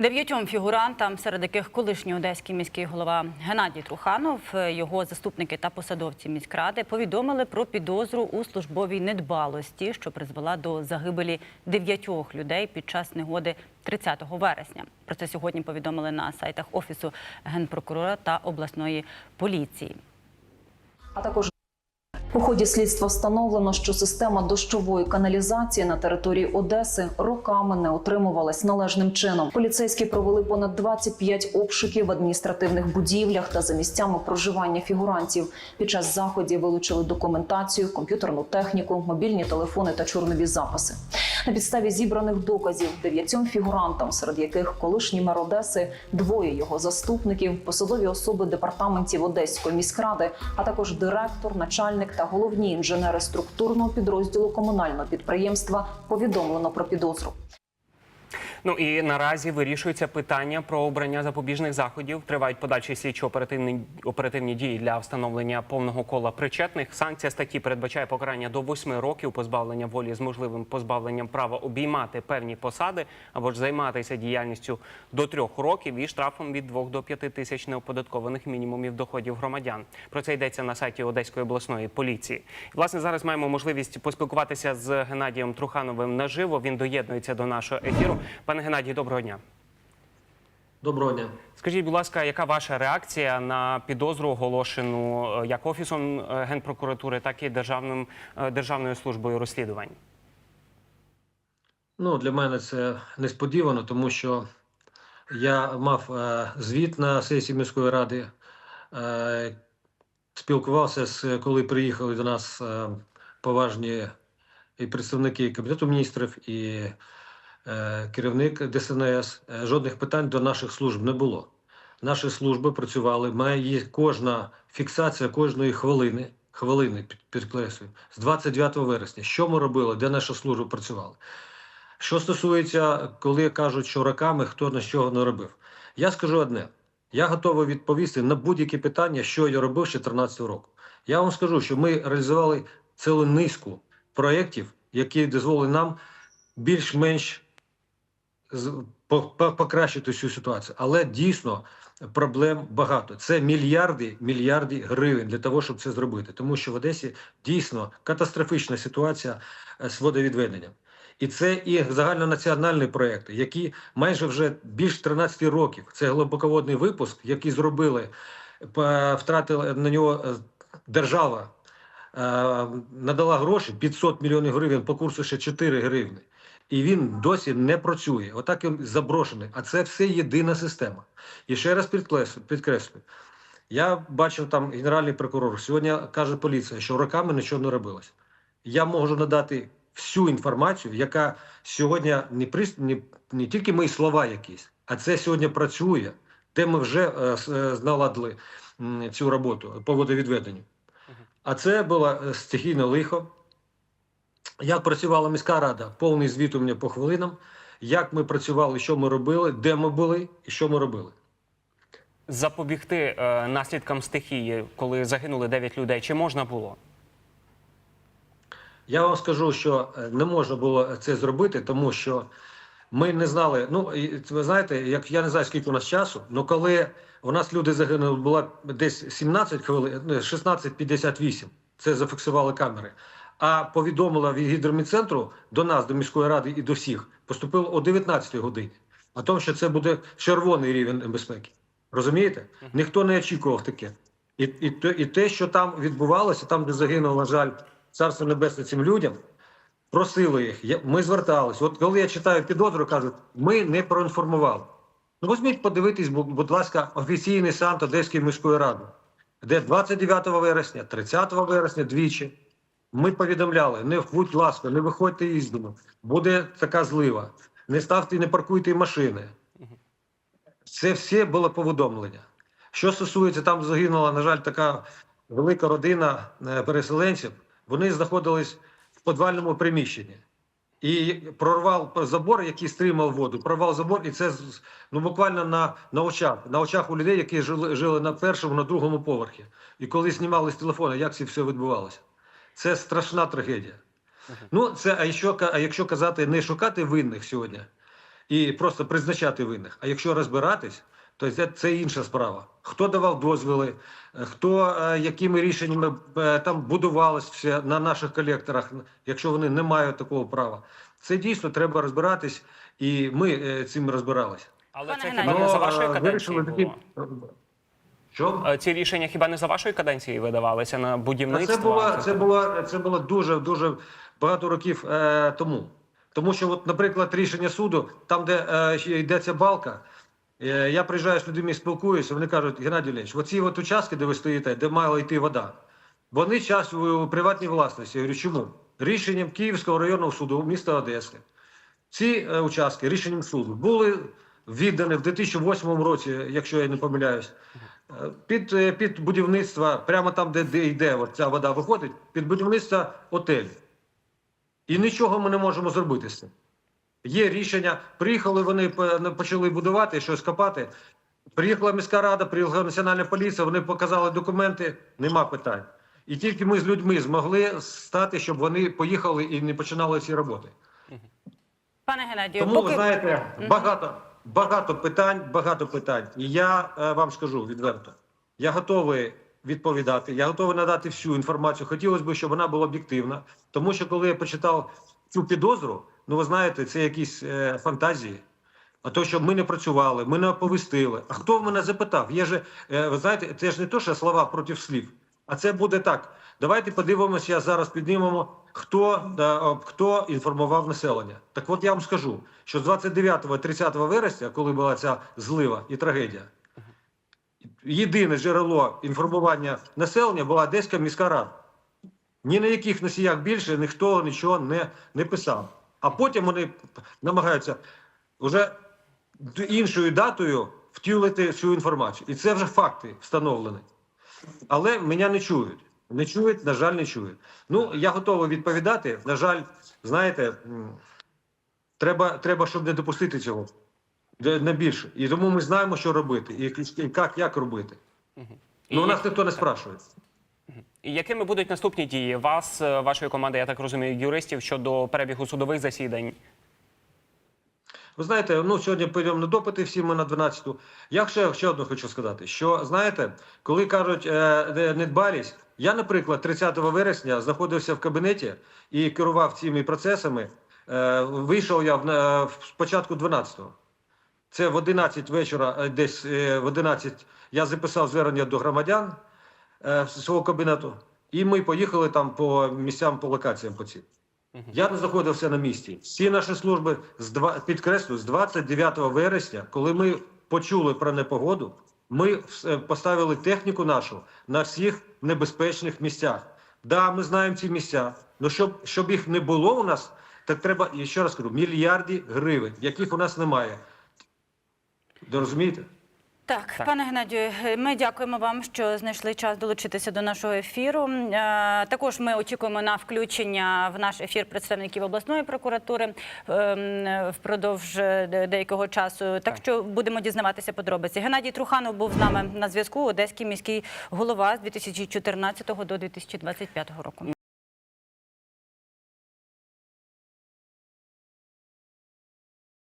Дев'ятьом фігурантам, серед яких колишній одеський міський голова Геннадій Труханов, його заступники та посадовці міськради повідомили про підозру у службовій недбалості, що призвела до загибелі дев'ятьох людей під час негоди 30 вересня. Про це сьогодні повідомили на сайтах офісу генпрокурора та обласної поліції. а також у ході слідства встановлено, що система дощової каналізації на території Одеси роками не утримувалась належним чином. Поліцейські провели понад 25 обшуків в адміністративних будівлях та за місцями проживання фігурантів. Під час заходів вилучили документацію, комп'ютерну техніку, мобільні телефони та чорнові записи. На підставі зібраних доказів дев'ятьом фігурантам, серед яких колишній мер Одеси, двоє його заступників, посадові особи департаментів Одеської міськради, а також директор, начальник та головні інженери структурного підрозділу комунального підприємства повідомлено про підозру. Ну і наразі вирішується питання про обрання запобіжних заходів. Тривають подальші слідчо-оперативні оперативні дії для встановлення повного кола причетних. Санкція статті передбачає покарання до 8 років позбавлення волі з можливим позбавленням права обіймати певні посади або ж займатися діяльністю до трьох років і штрафом від 2 до 5 тисяч неоподаткованих мінімумів доходів громадян. Про це йдеться на сайті Одеської обласної поліції. Власне, зараз маємо можливість поспілкуватися з Геннадієм Трухановим наживо. Він доєднується до нашого ефіру. Пане Геннадій, доброго дня. Доброго дня. Скажіть, будь ласка, яка ваша реакція на підозру, оголошену е, як офісом е, генпрокуратури, так і державним е, державною службою розслідувань? Ну, для мене це несподівано, тому що я мав е, звіт на сесії міської ради, е, спілкувався з коли приїхали до нас е, поважні і представники Кабінету міністрів, і керівник ДСНС. Е, Жодних питань до наших служб не було. Наші служби працювали, має кожна фіксація кожної хвилини, хвилини під- підкреслюю, з 29 вересня. Що ми робили, де наша служба працювала. Що стосується, коли кажуть, що роками хто на що не робив, я скажу одне: я готовий відповісти на будь-які питання, що я робив з 2014 року. Я вам скажу, що ми реалізували цілу низку проєктів, які дозволили нам більш-менш покращити цю ситуацію. Але дійсно проблем багато. Це мільярди, мільярди гривень для того, щоб це зробити. Тому що в Одесі дійсно катастрофічна ситуація е, з водовідведенням. І це і загальнонаціональні проекти, які майже вже більш 13 років. Це глибоководний випуск, який зробили, по- втратила на нього е, держава. е, Надала гроші 500 мільйонів гривень по курсу ще 4 гривні. І він досі не працює. Отак він заброшений. А це все єдина система. І ще раз підкреслю, підкреслюю. Я бачив там генеральний прокурор. Сьогодні каже поліція, що роками нічого не робилось. Я можу надати всю інформацію, яка сьогодні не, прис... не, не тільки мої слова якісь, а це сьогодні працює, де ми вже е, е, наладили м, цю роботу по водовідведенню. А це було е, стихійне лихо. Як працювала міська рада, повний звіт у мене по хвилинам. Як ми працювали, що ми робили, де ми були і що ми робили. Запобігти е, наслідкам стихії, коли загинули 9 людей, чи можна було? Я вам скажу, що е, не можна було це зробити, тому що ми не знали. Ну ви знаєте, як я не знаю, скільки у нас часу, але коли у нас люди загинули, було десь 17 хвилин, ну, 16.58, це зафіксували камери. А повідомила від гідромедцентру до нас, до міської ради і до всіх, поступило о 19 годині. О тому, що це буде червоний рівень безпеки. Розумієте? Ніхто не очікував таке. І, і, і те, що там відбувалося, там, де загинув, на жаль, царство небесне цим людям, просили їх. Ми зверталися. От коли я читаю підозру, кажуть, ми не проінформували. Ну, візьміть, подивитись, бу- будь ласка, офіційний сант Одеської міської ради, де 29 вересня, 30 вересня двічі. Ми повідомляли: не будь ласка, не виходьте із дому, буде така злива, не ставте, не паркуйте машини. Це все було повідомлення. Що стосується, там загинула, на жаль, така велика родина е, переселенців. Вони знаходились в подвальному приміщенні. І прорвав забор, який стримав воду, прорвав забор, і це ну, буквально на, на очах, на очах у людей, які жили, жили на першому, на другому поверхі. І коли знімали з телефона, як це все відбувалося. Це страшна трагедія. Ну, це, а якщо, ка- а якщо казати, не шукати винних сьогодні, і просто призначати винних. А якщо розбиратись, то це, це інша справа. Хто давав дозволи, е, хто е, якими рішеннями е, там будувалось все на наших колекторах, якщо вони не мають такого права. Це дійсно треба розбиратись, і ми цим розбирались. Але це хіба не за вашої е, каденції вирішили такі- було? Що? Е, Ці рішення хіба не за вашої каденції видавалися на будівництво? Це було, це було, це було дуже дуже багато років е, тому. Тому що, от, наприклад, рішення суду, там, де е, йдеться балка, е, я приїжджаю з людьми, спілкуюся, вони кажуть, Геннадій Леонідович, оці от участки, де ви стоїте, де мала йти вода, вони час у, приватній власності. Я говорю, чому? Рішенням Київського районного суду міста Одеси. Ці е, участки рішенням суду були віддані в 2008 році, якщо я не помиляюсь, під, е, під будівництво, прямо там, де, де йде ця вода виходить, під будівництво отелю. І нічого ми не можемо зробити з цим. Є рішення, приїхали вони почали будувати, щось копати. Приїхала міська рада, приїхала національна поліція, вони показали документи, нема питань. І тільки ми з людьми змогли стати, щоб вони поїхали і не починали ці роботи. Пане Геннадію, Тому поки ви знаєте, багато, багато питань, багато питань. І я е, вам скажу відверто: я готовий відповідати, я готовий надати всю інформацію. Хотілося б, щоб вона була об'єктивна. Тому що коли я почитав цю підозру, ну ви знаєте, це якісь е, фантазії. А то, що ми не працювали, ми не оповістили. А хто в мене запитав? Є же, е, ви знаєте, це ж не то, що слова проти слів, а це буде так. Давайте подивимося, зараз піднімемо, хто, е, хто інформував населення. Так от я вам скажу, що з 29-30 вересня, коли була ця злива і трагедія, єдине джерело інформування населення була Одеська міська рада. Ні на яких носіях більше ніхто нічого не, не писав. А потім вони намагаються вже іншою датою втілити цю інформацію. І це вже факти встановлені. Але мене не чують. Не чують, на жаль, не чують. Ну, я готовий відповідати. На жаль, знаєте, треба, треба щоб не допустити цього. Не більше. І тому ми знаємо, що робити, і як, як робити. Ну, у нас ніхто не спрашує. І якими будуть наступні дії вас, е, вашої команди, я так розумію, юристів щодо перебігу судових засідань? Ви знаєте, ну сьогодні підемо на допити всі ми на 12-ту. Я ще, ще одне хочу сказати: що знаєте, коли кажуть е, недбалість, я, наприклад, 30 вересня знаходився в кабінеті і керував цими процесами. Е, вийшов я в, на- в спочатку 12-го. Це в 11 вечора, е, десь е, в 11 я записав звернення до громадян е, свого кабінету, і ми поїхали там по місцям, по локаціям по цим. Я не знаходився на місці. Всі наші служби з два підкреслю з 29 вересня, коли ми почули про непогоду, ми поставили техніку нашу на всіх небезпечних місцях. Да, ми знаємо ці місця. але щоб, щоб їх не було у нас, так треба, і ще раз кажу, мільярди гривень, яких у нас немає. Розумієте? Так, пане Геннадію, ми дякуємо вам, що знайшли час долучитися до нашого ефіру. Е, Також ми очікуємо на включення в наш ефір представників обласної прокуратури ем, впродовж деякого часу. Так що будемо дізнаватися подробиці. Геннадій Труханов був з нами на зв'язку. Одеський міський голова з 2014 до 2025 року.